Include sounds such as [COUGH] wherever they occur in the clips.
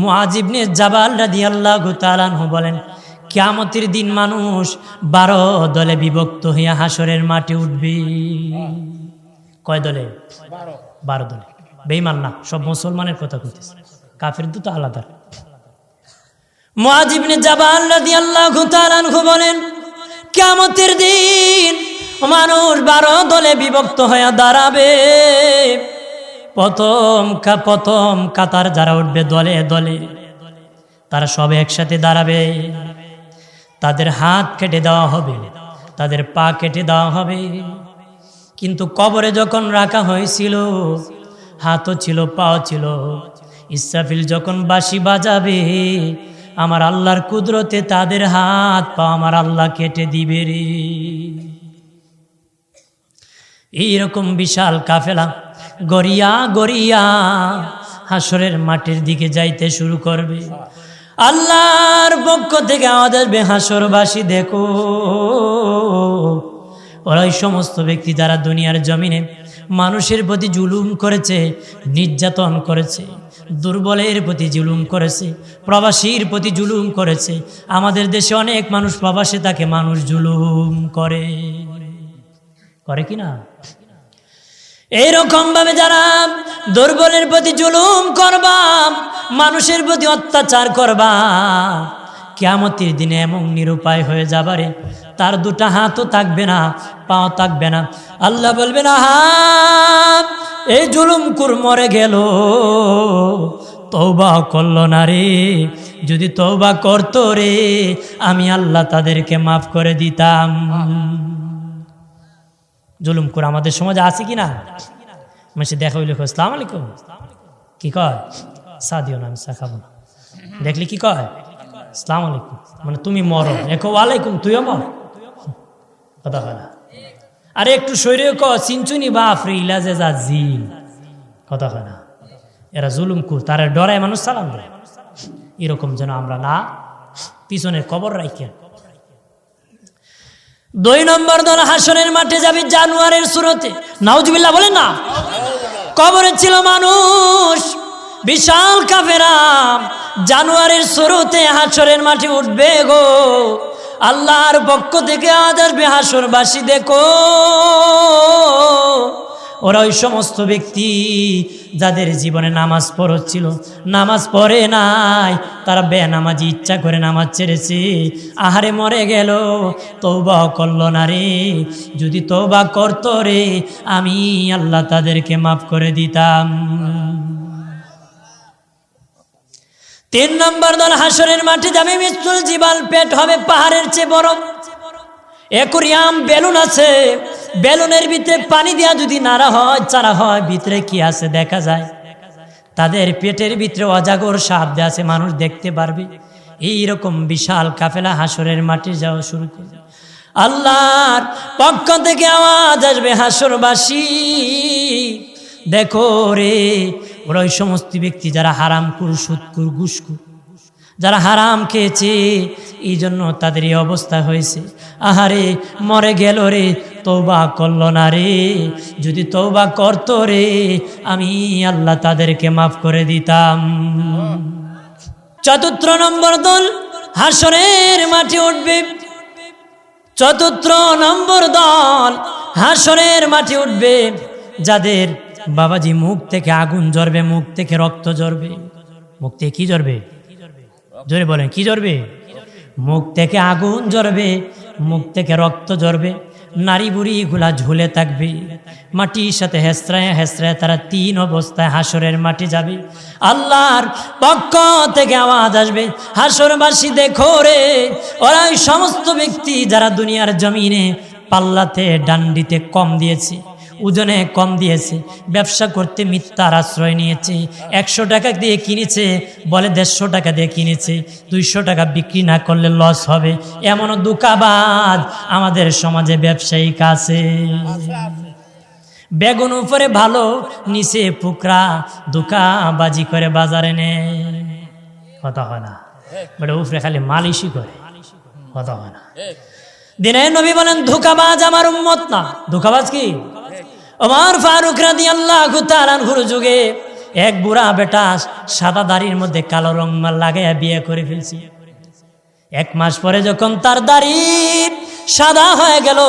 মুআজিবনে জাবাল রাদি আল্লাহ তালানহু বলেন, কিয়ামতের দিন মানুষ বারো দলে বিভক্ত হইয়া হাসরের মাঠে উঠবে। কয় দলে? বারো দলে। বেইমান না, সব মুসলমানের কথা কইতেছে। কাফের তো আলাদা। মুআজিবনে জাবাল রাদিয়াল্লাহু তাআলা আনহু বলেন, কিয়ামতের দিন মানুষ বারো দলে বিভক্ত হয়ে দাঁড়াবে। প্রথম কা, প্রথম কাতার যারা উঠবে দলে দলে, তারা সব একসাথে দাঁড়াবে। তাদের হাত কেটে দেওয়া হবে, তাদের পা কেটে দেওয়া হবে। কিন্তু কবরে যখন রাখা হয়েছিল, হাতও ছিল, পাও ছিল। ইসরাফিল যখন বাঁশি বাজাবে, আমার আল্লাহর কুদরতে তাদের হাত, পা আমার আল্লাহ কেটে দিবে রে। এইরকম বিশাল কাফেলা গড়িয়া গড়িয়া হাসরের মাটির দিকে যাইতে শুরু করবে। আল্লাহর পক্ষ থেকে আমাদের আসবে, হাসরবাসী দেখো। ওরা ওই সমস্ত ব্যক্তি যারা দুনিয়ার জমিনে মানুষের প্রতি জুলুম করেছে, নির্যাতন করেছে, দুর্বলের প্রতি জুলুম করেছে, প্রবাসীর প্রতি জুলুম করেছে, আমাদের দেশে অনেক মানুষ প্রবাসে তাকে মানুষ জুলুম করে। করে কি না? এইরকম ভাবে যারা দুর্বলের প্রতি জুলুম করবা, মানুষের প্রতি অত্যাচার করবা কেমতির দিনে এমন নিরুপায় হয়ে যাবারে তার দুটা হাতও থাকবে না, পাও থাকবে না। আল্লাহ বলবে না হাত এই জুলুম কুর মরে গেল। তৌবা করল না রে। যদি তৌবা করতো রে, আমি আল্লাহ তাদেরকে মাফ করে দিতাম। জুলুম করে আমাদের সমাজে আছে কি না মানুষে দেখা হইলে কয়, আলাইকুম। কি কয়? চা দিও না আমি চা খাব না। দেখলি কি কয়? সালাম আলাইকুম। মানে তুমি মর। একো ওয়ালাইকুম তুইও মর। কথা হয় না। আরে একটু শরীরে ক চিনচুনি বা আফরি ইলাজে যা জিল কথা হয় না। এরা জুলুম কুর তারা ডরায় মানুষ সালাম দেয়। এরকম যেন আমরা না পিছনে কবর রাখি দুই নম্বর দল হাসনের মাঠে যাবে জানুয়ারির শুরুতে। নাউজবিল্লা বলে না? কবরে ছিল মানুষ, বিশাল কাফেরাম জানুয়ারির শুরুতে হাসরের মাঠে উঠবে গো। আল্লাহর পক্ষ থেকে আজ আসবে হাসরবাসী, দেখো। ওরা ওই সমস্ত ব্যক্তি যাদের জীবনে নামাজ পড়ছিল নামাজ পড়ে নাই, তারা বেনামাজি ইচ্ছা করে নামাজ ছেড়েছে। আহারে মরে গেল তৌবা করল না রে। যদি তৌবা করতো রে, আমি আল্লাহ তাদেরকে মাফ করে দিতাম। তিন নম্বর দল হাসরের মাঠে যাবে মৃত্যুল জীবাল পেট হবে পাহাড়ের চেয়ে বড়। একুরিয়াম বেলুন আছে বেলুনের ভিতরে পানি দেওয়া যদি নাড়া হয় চারা হয়, ভিতরে কি আছে দেখা যায়? তাদের পেটের ভিতরে অজাগর সাপ দেয়া আছে, মানুষ দেখতে পারবে। এই রকম বিশাল কাফেলা হাসরের মাঠে যাওয়া শুরু করে আল্লাহর পক্ষ থেকে আওয়াজ আসবে হাসরবাসী। দেখো রে, ওরা ওই সমস্ত ব্যক্তি যারা হারাম কুর সুৎকুর ঘুসকুর যারা হারাম খেয়েছে এই জন্য তাদের এই অবস্থা হয়েছে। আহারে, মরে গেল রে তৌবা করল না রে। যদি তৌবা করতো রে, আমি আল্লাহ তাদেরকে মাফ করে দিতাম। চতুর্থ নম্বর দল হাসনের মাঠে উঠবে। চতুর্থ নম্বর দল হাসনের মাঠে উঠবে। যাদের বাবাজি মুখ থেকে আগুন জ্বরবে মুখ থেকে রক্ত জ্বরবে মুখ থেকে কি জ্বরবে জোরে বলেন, কি জ্বরবে মুখ থেকে আগুন জ্বরবে মুখ থেকে রক্ত জ্বরবে নারী বুড়ি গুলা ঝুলে থাকবে। মাটির সাথে হেসরায় হেসরায় তারা তিন অবস্থায় হাসরের মাটি যাবে। আল্লাহর পক্ষ থেকে আওয়াজ আসবে, হাসরবাসী দেখো রে। ওরা ওই সমস্ত ব্যক্তি যারা দুনিয়ার জমিনে পাল্লাতে, ডান্ডিতে কম দিয়েছে। ওজনে কম দিয়েছে। ব্যবসা করতে মিথ্যার আশ্রয় নিয়েছে। একশো টাকা দিয়ে কিনেছে, বলে দেড়শো টাকা দিয়ে কিনেছে। দুইশো টাকা বিক্রি না করলে লস হবে। এমনও দুকাবাদ আমাদের সমাজে ব্যবসায়িক আছে। বেগুন উপরে ভালো, নিচে পুকরা, দুকাবাজি করে বাজারে নে কথা হয় না। বেটা উপরে খালি মালিশই করে। কথা হয় না। দিনে নবী বলেন ধোকাবাজ আমার উম্মত না। ধোকাবাজ কি? ওমর ফারুক রাদি আল্লাহ তালানহুর যুগে এক বুড়া বেটা সাদা দাড়ির মধ্যে কালো রং লাগাইয়া বিয়ে করে ফেলছি। এক মাস পরে যখন তার দাড়ি সাদা হয়ে গেল,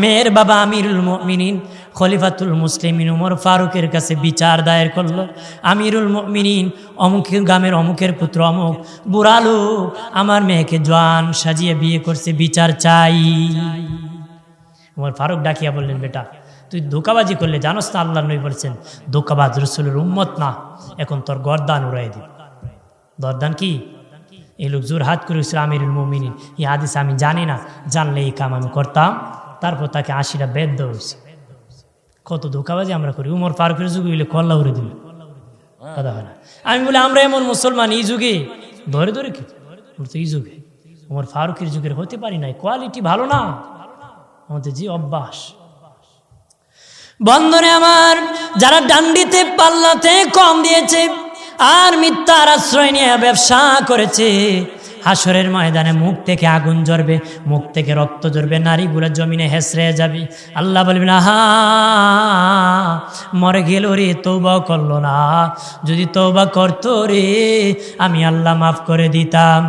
মেয়ের বাবা আমিরুল মিনিন খলিফাতুল মুসলিমিন উমর ফারুকের কাছে বিচার দায়ের করল। আমিরুল মিনিন অমুক গ্রামের অমুকের পুত্র, অমুক বুড়ালু আমার মেয়েকে জোয়ান সাজিয়ে বিয়ে করছে, বিচার চাই। উমর ফারুক ডাকিয়া বললেন, বেটা তুই ধোকাবাজি করলে জানোস না আল্লাহ নই বলছেন, ধোকাবাজ রসুলের উম্মত না, এখন তোর গরদান উড়াই দিবি। দরদান কি? এই লোক জোর হাত করে হচ্ছিল আমিরুল মমিনিন, এই হাদিস আমি জানি না, জানলে এই কাম আমি করতাম। তারপর তাকে আশিটা বেদ দেওয়া কত ধোকাবাজি আমরা করি। উমর ফারুকের যুগে হইলে কল্লা উড়ে দিল। কথা হয় না। আমি বলি, আমরা এমন মুসলমান এই যুগে? ধরে ধরে কি? বলতো এই যুগে। উমর ফারুকের যুগের হতে পারি নাই। কোয়ালিটি ভালো না। আমাদের যে অভ্যাস। বন্ধনে আমার, যারা ডান্ডিতে, পাল্লাতে কম দিয়েছে, আর মিথ্যার আশ্রয় নিয়ে ব্যবসা করেছে, হাসরের ময়দানে মুখ থেকে আগুন জ্বরবে মুখ থেকে রক্ত জ্বরবে নারীগুলো জমিনে হেসরে যাবে। আল্লাহ বলবেন হা মরে গেল রে তৌবা করল না। যদি তৌবা করতো রে, আমি আল্লাহ মাফ করে দিতাম।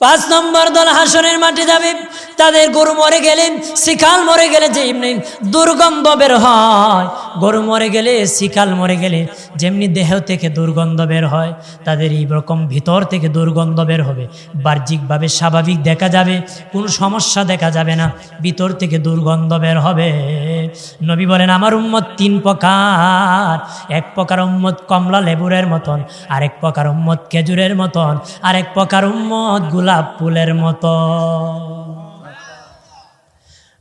পাঁচ নম্বর দল হাসনের মাঠে যাবে তাদের গরু মরে গেলেন, শিকাল মরে গেলে যে এমনি দুর্গন্ধ বের হয়। গরু মরে গেলে, শিকাল মরে গেলে যেমনি দেহ থেকে দুর্গন্ধ বের হয়, তাদের এই রকম ভিতর থেকে দুর্গন্ধ বের হবে। বাহ্যিকভাবে স্বাভাবিক দেখা যাবে, কোনো সমস্যা দেখা যাবে না, ভিতর থেকে দুর্গন্ধ বের হবে। নবী বলেন, আমার উম্মত তিন প্রকার। এক প্রকার উম্মত কমলা লেবুরের মতন, আরেক প্রকার উম্মত খেজুরের মতন, আরেক প্রকার উম্মত গোলাপ ফুলের মতো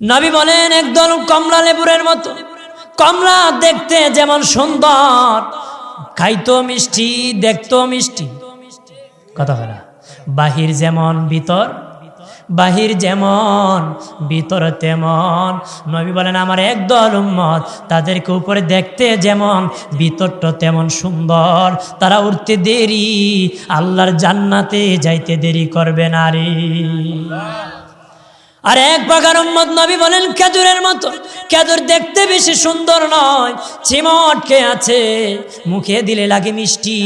নবী বলেন, একদল কমলা লেবুরের মতো। কমলা দেখতে যেমন সুন্দর খাইতো মিষ্টি দেখতো মিষ্টি। কথা হয় বাহির যেমন ভিতর, বাহির যেমন ভিতর তেমন। নবী বলেন, আমার একদল উম্মত, তাদেরকে উপরে দেখতে যেমন ভিতরটা তেমন সুন্দর। তারা উঠতে দেরি, আল্লাহর জান্নাতে যাইতে দেরি করবে না রে। আর এক প্রকার উম্মত নবী বলেন, খেজুরের মতো। খেজুর দেখতে বেশি সুন্দর নয়, চিমটকে আছে। মুখে দিলে লাগে মিষ্টি।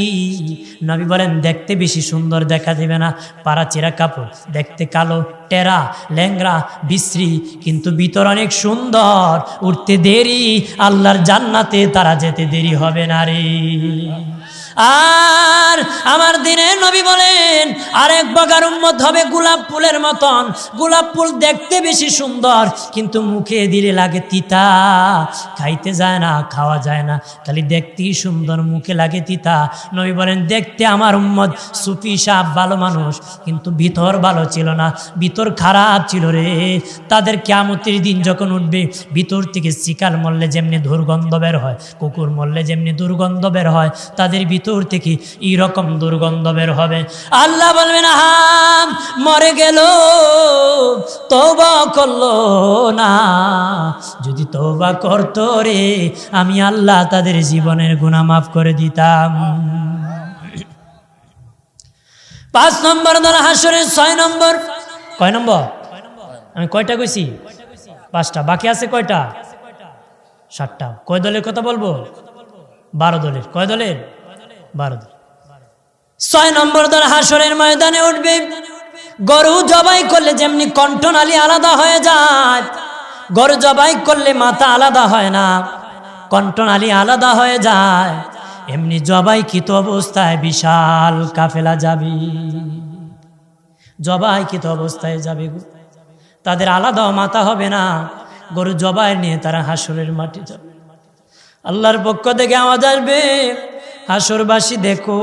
নবী বলেন, দেখতে বেশি সুন্দর দেখা দেবে না। পাড়া চেরা কাপড়, দেখতে কালো, টেরা ল্যাংরা বিশ্রী, কিন্তু ভিতর অনেক সুন্দর। উঠতে দেরি, আল্লাহর জান্নাতে তারা যেতে দেরি হবে না রে। আর আমার দিনে নবী বলেন, আরেক বগার উম্মত হবে গোলাপ ফুলের মতন। গোলাপ ফুল দেখতে বেশি সুন্দর, কিন্তু মুখে দিলে লাগে তিতা। খাইতে যায় না, খাওয়া যায় না, খালি দেখতেই সুন্দর, মুখে লাগে তিতা। নবী বলেন, দেখতে আমার উম্মত সুফি, সাপ, ভালো মানুষ, কিন্তু ভিতর ভালো ছিল না, ভিতর খারাপ ছিল রে। তাদের কেমতির দিন যখন উঠবে, ভিতর থেকে শিকার মরলে যেমনি দুর্গন্ধ বের হয়, কুকুর মরলে যেমনি দুর্গন্ধ বের হয়, তাদের ভিতর থেকে এইরকম দুর্গন্ধ বের হবে। আল্লাহ বলবেন হাম মরে গেল। তৌবা করল না। যদি তৌবা করতো রে, আমি আল্লাহ তাদের জীবনের গুণা মাফ করে দিতাম। পাঁচ নম্বর দল হাসরের ছয় নম্বর। কয় নম্বর? আমি কয়টা কইছি? পাঁচটা। বাকি আছে কয়টা? সাতটা। কয় দলের কথা বলব? বারো দলের। কয় দলের? বারো ছয় নম্বর দল হাসরের ময়দানে উঠবে। গরু জবাই করলে যেমনি কণ্ঠনালী আলাদা হয়ে যায়, গরু জবাই করলে মাথা আলাদা হয় না কণ্ঠনালী আলাদা হয়ে যায়। এমনি জবাইকৃত অবস্থায় বিশাল কাফেলা যাবি। জবাইকৃত অবস্থায় যাবে তাদের আলাদা মাথা হবে না, গরু জবাই নিয়ে তারা হাসরের মাটি যাবে। আল্লাহর পক্ষ থেকে আওয়াজ আসবে হাসরবাসী দেখো,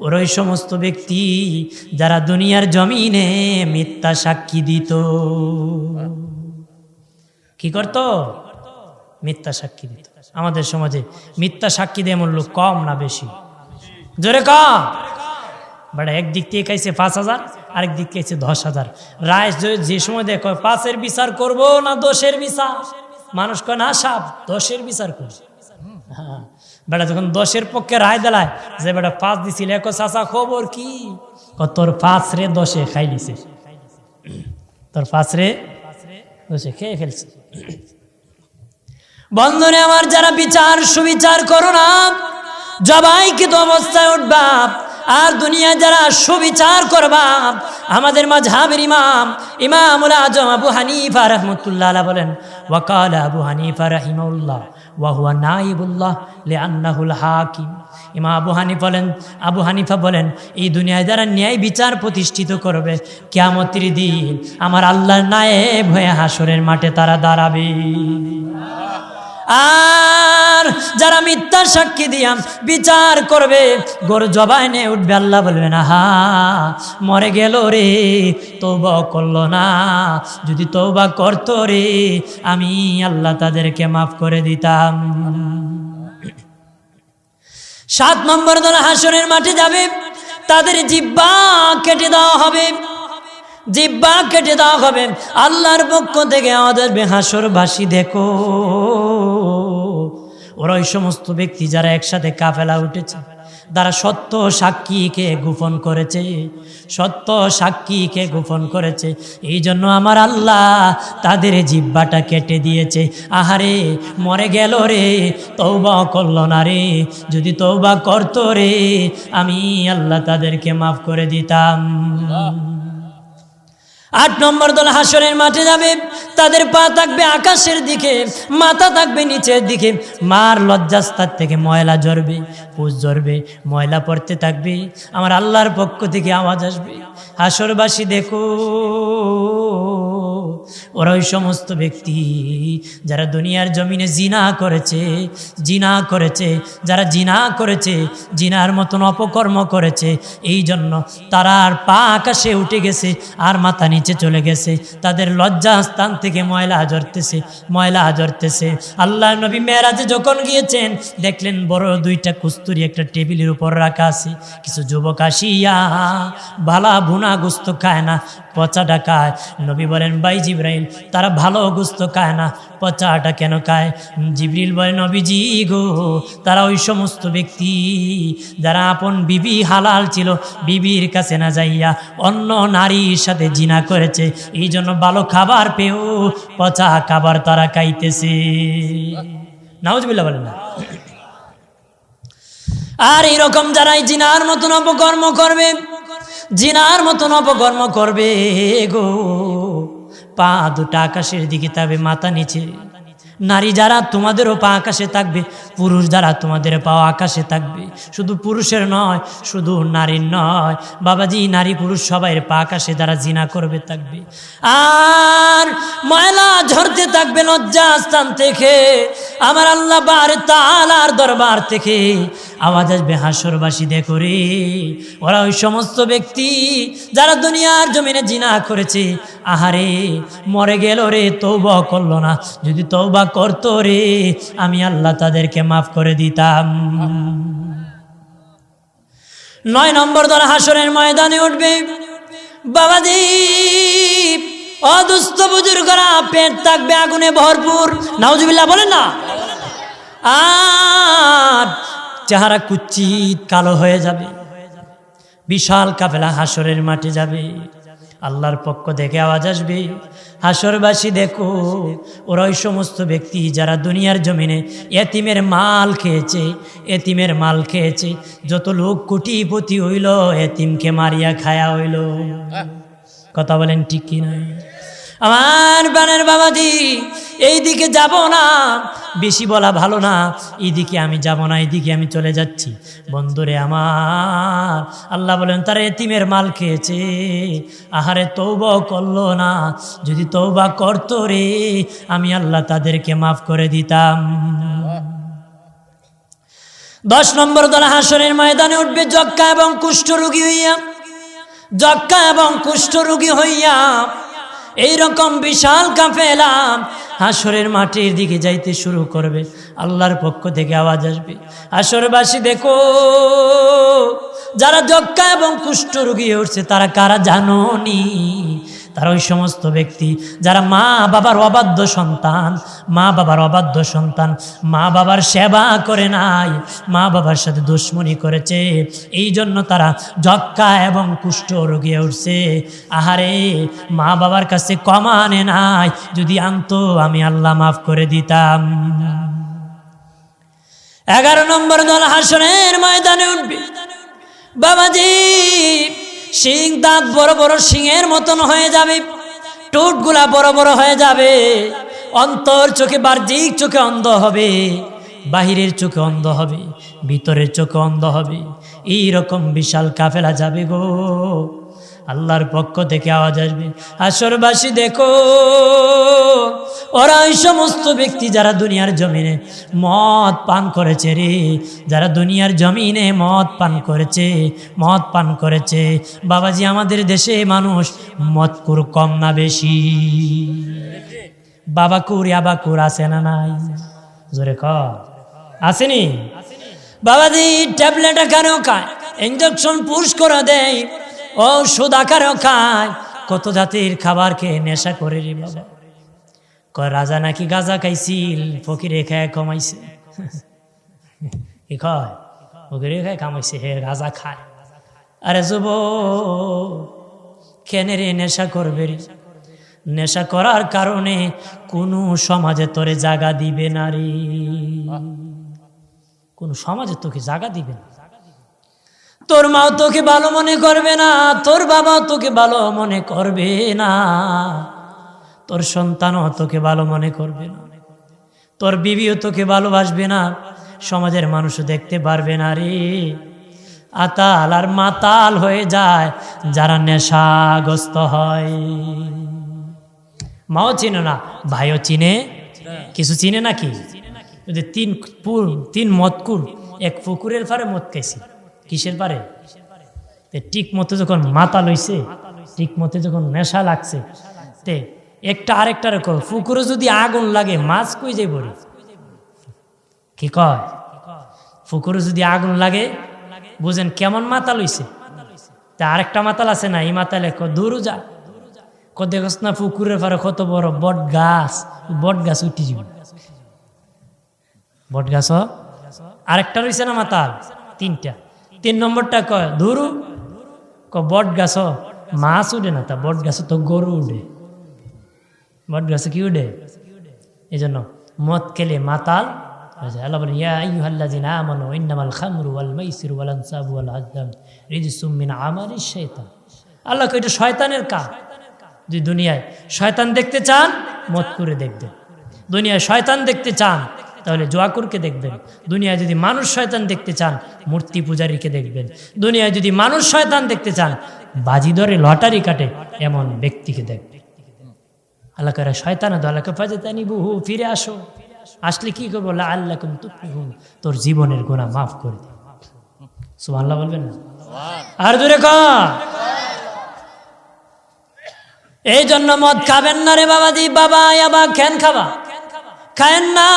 ওর ওই সমস্ত ব্যক্তি যারা দুনিয়ার জমিনে মিথ্যা সাক্ষী দিত। কি করত? মিথ্যা সাক্ষী দিত। আমাদের সমাজে মিথ্যা সাক্ষী দেয় লোক কম না বেশি? জোরে কম বাট একদিক থেকে খাইছে পাঁচ হাজার, আরেক দিক খাইছে দশ হাজার। রায় যে- সময় দেখো, পাঁচের বিচার করব না দোষের বিচার? মানুষ কয়, না সাপ দোষের বিচার করবে। হ্যাঁ বেটা যখন দশের পক্ষে রায় দিলায়, যে বেটা পাঁচ দিছিল এক চাচা, খবর কি? তোর পাঁচ রে দশে খাই দিছে তোর পাঁচ রে দশে খেয়ে ফেলছে। বন্ধনে আমার, যারা বিচার, সুবিচার করো না জবাইকে তো অবস্থায় উঠবা আর দুনিয়ায় যারা সুবিচার করবা আমাদের মাঝহাবের ইমাম, ইমামুল আজম আবু হানিফা রহমতুল্লাহ বলেন, ওয়াকাল আবু হানিফা রহিমাউল্লাহ ওয়াহুয়া নাইবুল্লাহ লে আন্নাহুল হাকিম। ইমা আবু হানিফা বলেন, আবু হানিফা বলেন, এই দুনিয়ায় যারা ন্যায় বিচার প্রতিষ্ঠিত করবে, কেয়ামতির দিন আমার আল্লাহ নায়েব হয়ে হাসরের মাঠে তারা দাঁড়াবে। আর যারা মিথ্যা সাক্ষী দিয়াম বিচার করবে। গরু জবাই নিয়ে উঠবে, আল্লাহ বলবে, না, হা, মরে গেল রে তৌবা করল না। যদি তৌবা করতো রে, আমি আল্লাহ তাদেরকে মাফ করে দিতাম। সাত নম্বর দল হাসনের মাঠে যাবে। তাদের জিব্বা কেটে দেওয়া হবে। জিব্বা কেটে দেওয়া হবে। আল্লাহর পক্ষ থেকে আমাদের বেহাসরবাসী দেখো ওরা ওই সমস্ত ব্যক্তি যারা একসাথে কাফেলা উঠেছে তারা সত্য সাক্ষীকে গোপন করেছে, সত্য সাক্ষীকে গোপন করেছে। এই জন্য আমার আল্লাহ তাদের জিব্বাটা কেটে দিয়েছে। আহারে, মরে গেল রে তৌবা করল না রে, যদি তৌবা করতো রে, আমি আল্লাহ তাদেরকে মাফ করে দিতাম। আট নম্বর দল হাসনের মাঠে যাবে। তাদের পা থাকবে আকাশের দিকে, মাথা থাকবে নিচের দিকে। মার লজ্জাস্তার থেকে ময়লা ঝরবে, পুষ ঝরবে, ময়লা পড়তে থাকবে। আমার আল্লাহর পক্ষ থেকে আওয়াজ আসবে। হাসরবাসী দেখো ওরা ওই সমস্ত ব্যক্তি যারা দুনিয়ার জমিনে জিনা করেছে জিনা করেছে, যারা জিনা করেছে, জিনার মতন অপকর্ম করেছে, এই জন্য তারা আর পা আকাশে উঠে গেছে, আর মাথা নিচে চলে গেছে, তাদের লজ্জা স্থান থেকে ময়লা হাজরতেছে ময়লা হাজরতেছে আল্লাহ নবী মেয়েরাজে যখন গিয়েছেন, দেখলেন বড় দুইটা কুস্তুরি একটা টেবিলের উপর রাখা আছে, কিছু যুবক আসিয়া ভালা ভুনা গুস্ত খায় না পচাটা খায় নবী বলেন, ভাই জিব্রাইল তারা ভালো গুস্ত খায় না, পচাটা কেন খায়? জিবরিল বলে, নবীজি গো, তারা ওই সমস্ত ব্যক্তি যারা আপন বিবি হালাল ছিল, বিবির কাছে না যাইয়া অন্য নারীর সাথে জিনা করেছে, এই জন্য ভালো খাবার পেয়েও পচা খাবার তারা খাইতেছে। নাউজবিল্লা বলেন না। আর এইরকম যারাই জিনার মতন অপকর্ম করবে, জিনার মতন অপকর্ম করবে গো। পা দুটা আকাশের দিকে তবে মাথা নিচে। নারী যারা তোমাদেরও পা আকাশে থাকবে, পুরুষ যারা তোমাদের পা আকাশে থাকবে। শুধু পুরুষের নয়, শুধু নারীর নয়। বাবাজি, নারী পুরুষ সবাই পা আকাশে যারা জিনা করবে, থাকবে। আর ময়লা ঝরতে থাকবে লজ্জা স্থান থেকে, আমার আল্লাহ বার তালার দরবার থেকে। আওয়াজ আসবে হাসরবাসী দেখো রে ওরা ওই সমস্ত ব্যক্তি যারা দুনিয়ার জমিনে জিনা করেছে, আহারে, মরে গেল রে তৌবা করল না। যদি তৌবা করতো রে, আমি আল্লাহ তাদেরকে মাফ করে দিতাম। নয় নম্বর দল হাসরের ময়দানে উঠবে। বাবাজি, অদুস্থ বুজুর্গরা পেট থাকবে আগুনে ভরপুর। নাউজুবিল্লাহ, বলেন না? আর চেহারা কুচ্ছিত কালো হয়ে যাবে। বিশাল কাফেলা হাসরের মাঠে যাবে। আল্লাহর পক্ষ থেকে আওয়াজ আসবে। হাসরবাসী দেখো ওরা ওই সমস্ত ব্যক্তি যারা দুনিয়ার জমিনে এতিমের মাল খেয়েছে এতিমের মাল খেয়েছে। যত লোক কোটিপতি হইল এতিমকে মারিয়া খায়া হইল। কথা বলেন ঠিক কি না আমার বানের বাবাজি এই দিকে যাব না। বেশি বলা ভালো না। এইদিকে আমি যাব না, এইদিকে আমি চলে যাচ্ছি। বন্ধুরে আমার, আল্লাহ বলেন, তারা এতিমের মাল খেয়েছে। আহারে তৌবা করল না। যদি তৌবা করতো রে, আমি আল্লাহ তাদেরকে মাফ করে দিতাম। দশ নম্বর দল হাসনের ময়দানে উঠবে যক্কা এবং কুষ্ঠ রোগী হইয়া। যক্কা এবং কুষ্ঠ রোগী হইয়া এইরকম বিশাল কাফেলাম হাসরের মাটির দিকে যাইতে শুরু করবে। আল্লাহর পক্ষ থেকে আওয়াজ আসবে। হাসরবাসী দেখো, যারা যক্ষা এবং কুষ্ঠ রুগী উঠছে, তারা কারা জানো নি তারা ওই সমস্ত ব্যক্তি যারা মা বাবার অবাধ্য সন্তান, মা বাবার অবাধ্য সন্তান, মা বাবার সেবা করে নাই, মা বাবার সাথে দুশ্মনী করেছে, এই জন্য তারা যক্কা এবং কুষ্ঠ রোগিয়ে উঠছে। আহারে, মা বাবার কাছে কমা আনে নাই, যদি আনতো আমি আল্লাহ মাফ করে দিতাম। এগারো নম্বর দল হাসনের ময়দানে উঠবে। বাবাজি শিং দাঁত বড় বড় শিংয়ের মতন হয়ে যাবে টোটগুলা বড় বড় হয়ে যাবে, অন্তর চোখে বাহ্যিক চোখে অন্ধ হবে, বাহিরের চোখে অন্ধ হবে, ভিতরের চোখে অন্ধ হবে এই রকম বিশাল কাফেলা যাবে গো। আল্লাহর পক্ষ থেকে আওয়াজ আসবে, আসরবাসী দেখো ওরা ওই সমস্ত ব্যক্তি যারা দুনিয়ার জমিনে মদ পান করেছে রে, যারা দুনিয়ার জমিনে মদ পান করেছে, মদ পান করেছে, বাবাজি আমাদের দেশে মানুষ মদকুর কম না বেশি। বাবাকুর, ইয়াবাকুর আছে না নাই? জোরে ক। আসেনি? বাবাজি ট্যাবলেট আকারেও খায়? ইঞ্জেকশন পুশ করে দেয়, ওষুধ আকারেও খায়, কত জাতির খাবার খেয়ে নেশা করে রে বাবা। কয়, রাজা নাকি গাজা খাইছিল? ফকিরে খায় কমাইছে। [LAUGHS] কি কয়? ফকিরে খায় কামাইছে, হে রাজা খায়। আরে যুব কেনে রে নেশা করবে রে? নেশা করার কারণে কোনো সমাজে তোরে জাগা দিবে না রে। কোন সমাজে তোকে জাগা দিবে না? তোর মাও তোকে ভালো মনে করবে না, তোর বাবাও তোকে ভালো মনে করবে না। তোর সন্তানও তোকে ভালো মনে করবে না। তোর বিবিও তোকে ভালোবাসবে না। সমাজের মানুষও দেখতে পারবে না রে। আতাল আর মাতাল হয়ে যায়, যারা নেশাগ্রস্ত হয়। মাও চিনে না, ভাইও চিনে। কিছু চিনে নাকি? যদি তিন পুর, তিন মতকুর এক পুকুরের পারে মত খাইছি, কিসের পারে? ঠিক মতো যখন মাতাল লইছে ঠিক মতো যখন নেশা লাগছে, তে একটা আরেকটা রকম পুকুরে যদি আগুন লাগে, মাছ কই যাই বলি কি কয়? পুকুরে যদি আগুন লাগে, বুঝেন কেমন মাথা লইছে তা আরেকটা মাতাল আছে না, এই মাতালে ক দূর যা। ক দেখস না পুকুরের পারে কত বড় বট গাছ বট গাছ উঠে যাবে বট গাছ আরেকটা রয়েছে না মাতাল? তিনটা। তিন নম্বরটা কয় ধরু ক বট গাছ মাছ উঠে না, তা বট গাছ তো গরু উঠে। উঠে এই জন্য মদ খেলে মাতাল আল্লাহ আল্লাহ শয়তানের দুনিয়ায় শয়তান দেখতে চান মদ করে দুনিয়ায় শয়তান দেখতে চান, তাহলে জোয়াকুরকে দুনিয়ায় যদি মানুষ শয়তান দেখতে চান, মূর্তি পূজারীকে দেখবেন। দুনিয়ায় যদি মানুষ শয়তান দেখতে চান, বাজি ধরে লটারি কাটে এমন ব্যক্তিকে দেখবেন। আল্লাহ করে শয়তান আল্লাহকে ফাজেতানি বহু ফিরে আসো। আসলে কি করব? আল্লাহ তোর জীবনের গোনা মাফ করে দে সুবহানাল্লাহ বলবেন না? আর জোরে কা এই জন্য মদ খাবেন না রে বাবা দি বাবা, আবা, খেন খাবা। খায়েন না।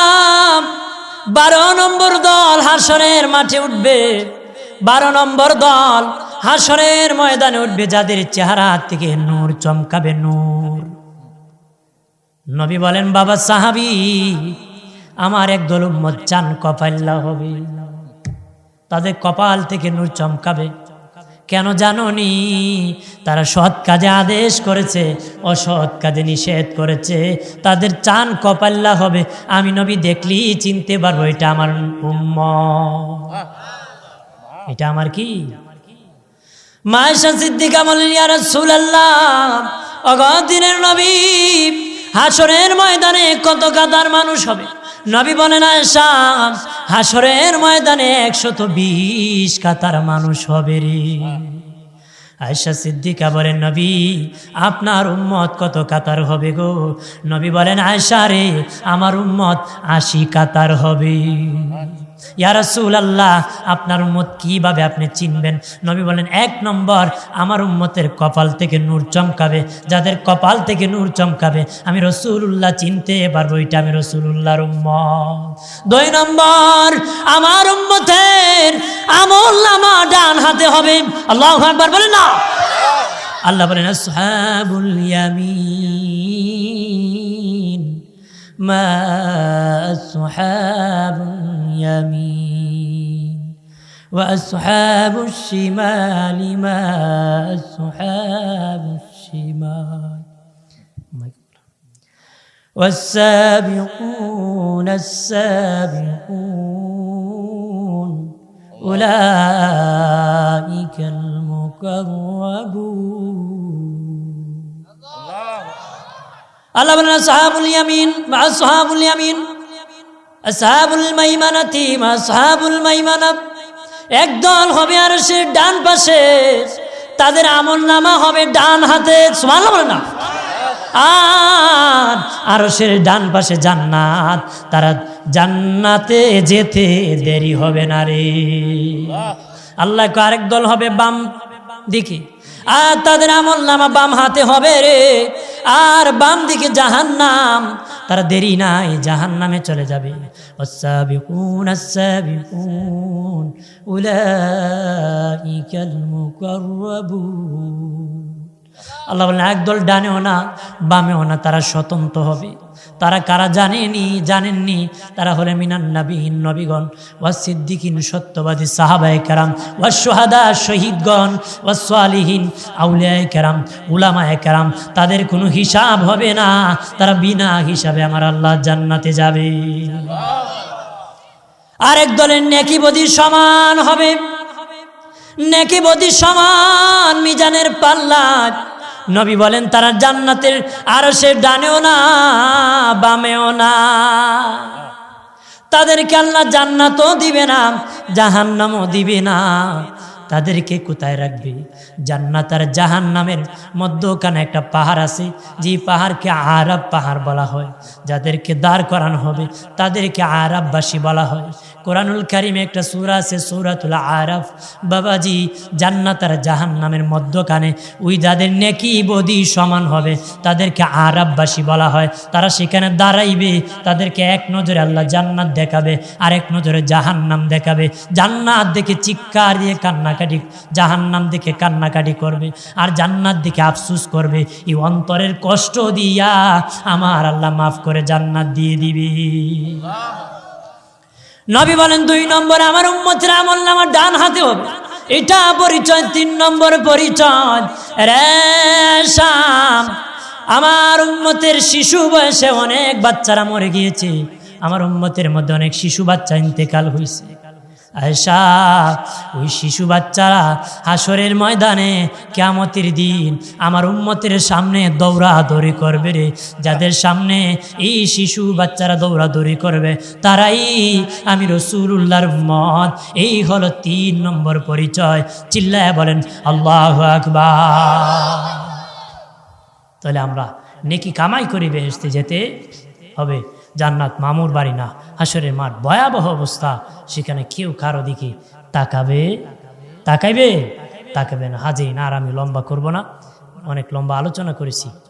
বারো নম্বর দল হাসনের মাঠে উঠবে। বারো নম্বর দল হাসনের ময়দানে উঠবে, যাদের চেহারা থেকে নূর চমকাবে নূর। নবী বলেন, বাবা সাহাবি, আমার এক দল উম্মত চান কপাল্লা হবে। তাদের কপাল থেকে নূর চমকাবে। কেন জাননি? তারা সৎ কাজে আদেশ করেছে, অসৎ কাজে নিষেধ করেছে। তাদের চান কপাল্লা হবে। আমি নবী দেখলি চিনতে পারব, এটা আমার উম্ম এটা আমার কি? মায়েশা সিদ্দিকা বলেন রাসূলুল্লাহ অগদিনের নবী হাসরের ময়দানে কত গাদার মানুষ হবে? নবী বলেন শাম হাসরের ময়দানে একশত বিশ কাতার মানুষ হবে রে। আয়সা সিদ্দিকা বলেন, নবী, আপনার উম্মত কত কাতার হবে গো? নবী বলেন আয়সা রে, আমার উম্মত আশি কাতার হবে। ইয়ারসুল আল্লাহ আপনার উম্মত কীভাবে আপনি চিনবেন? নবী বলেন, এক নম্বর, আমার উম্মতের কপাল থেকে নূর চমকাবে। যাদের কপাল থেকে নূর চমকাবে, আমি রসুল্লাহ চিনতে পারব, এটা আমি রসুল্লাহর উম্মত। দুই নম্বর, আমার উম্মতের আমল নামা ডান হাতে হবে। আল্লাহ একবার বলেন না। আল্লাহ বলেন, আসহাবুল ইয়ামিন। ما السحاب اليمين وأصحاب الشمال ما أصحاب الشمال. والسابقون السابقون أولئك المقربون. আল্লাহ সাহাবুল সাহাবুল একদল হবে আর সে ডান পাশে, তাদের আমল নামা হবে ডান হাতে, সুবহানাল্লাহ না। আর সে ডান পাশে জান্নাত, তারা জান্নাতে যেতে দেরি হবে না রে। আল্লাহ আরেক দল হবে বাম দেখি আর তাদের আমল নামা বাম হাতে হবে রে। আর বাম দিকে জাহান নাম তারা দেরি নাই জাহান নামে চলে যাবে। উলাইকাল মুকাররাবুন। আল্লাহ বলেন, একদল ডানেও না, বামেও না, তারা স্বতন্ত্র হবে। তারা কারা জানেনি, জানেননি? তারা হলে মিনান নবীন নবীগণ ওয়া সিদ্দিকিন সত্যবাদী সাহাবায় কেরাম ওয়া সোহাদা শহীদগণ ওয়া সালিহীন আউলিয়ায় কেরাম, উলামায় কেরাম। তাদের কোনো হিসাব হবে না। তারা বিনা হিসাবে আমার আল্লাহ জান্নাতে যাবে। আরেক দলের নেকি বদি সমান হবে। নেকি বদি সমান, মিজানের পাল্লা নবী বলেন, তারা জান্নাতের আর সে ডানেও না, বামেও না। তাদেরকে আল্লাহ জান্নাতও দিবে না, জাহান্নামও দিবে না। তাদেরকে কোথায় রাখবে? জান্নাত আর জাহান নামের মধ্যখানে একটা পাহাড় আছে যে পাহাড়কে আরব পাহাড় বলা হয়। যাদেরকে দাঁড় করানো হবে, তাদেরকে আরববাসী বলা হয়। কোরআনুল কারিমে একটা সুরা আছে, সৌরাতুল আরফ। বাবাজি, জান্নাত আর জাহান নামের মধ্যখানে ওই যাদের নেকি বদি সমান হবে, তাদেরকে আরববাসী বলা হয়। তারা সেখানে দাঁড়াইবে, তাদেরকে এক নজরে আল্লাহ জান্নাত দেখাবে আর এক নজরে জাহান নাম দেখাবে। জান্নাত দেখে চিৎকার দিয়ে কান্নাকাটি জাহান নাম দেখে কান্নাকাটি করবে আর জান্নাত দেখে আফসুস করবে। এই অন্তরের কষ্ট দিয়া আমার আল্লাহ মাফ করে জান্নাত দিয়ে দিবি। নবী বলেন, দুই নম্বর আমার উম্মতের আমল আমার ডান হাতে হবে। এটা পরিচয়, তিন নম্বর পরিচয়। রে শাম, আমার উম্মতের শিশু বয়সে অনেক বাচ্চারা মরে গিয়েছে। আমার উম্মতের মধ্যে অনেক শিশু বাচ্চা ইন্তেকাল হয়েছে আয়সা ওই শিশু বাচ্চারা হাসরের ময়দানে কেমতের দিন আমার উম্মতের সামনে দৌড়াদৌড়ি করবে রে। যাদের সামনে এই শিশু বাচ্চারা দৌড়াদৌড়ি করবে, তারাই আমি রসুল্লাহর উম্মত। এই হলো তিন নম্বর পরিচয়। চিল্লায় বলেন, আল্লাহ আকবার। তাহলে আমরা নেকি কামাই করি বেহেস্তে যেতে হবে। জান্নাত মামুর বাড়ি না হাসরের মাঠ, ভয়াবহ অবস্থা। সেখানে কেউ কারও দিকে তাকাবে? তাকাইবে? তাকাবে না। হাজির না, আর আমি লম্বা করব না। অনেক লম্বা আলোচনা করেছি।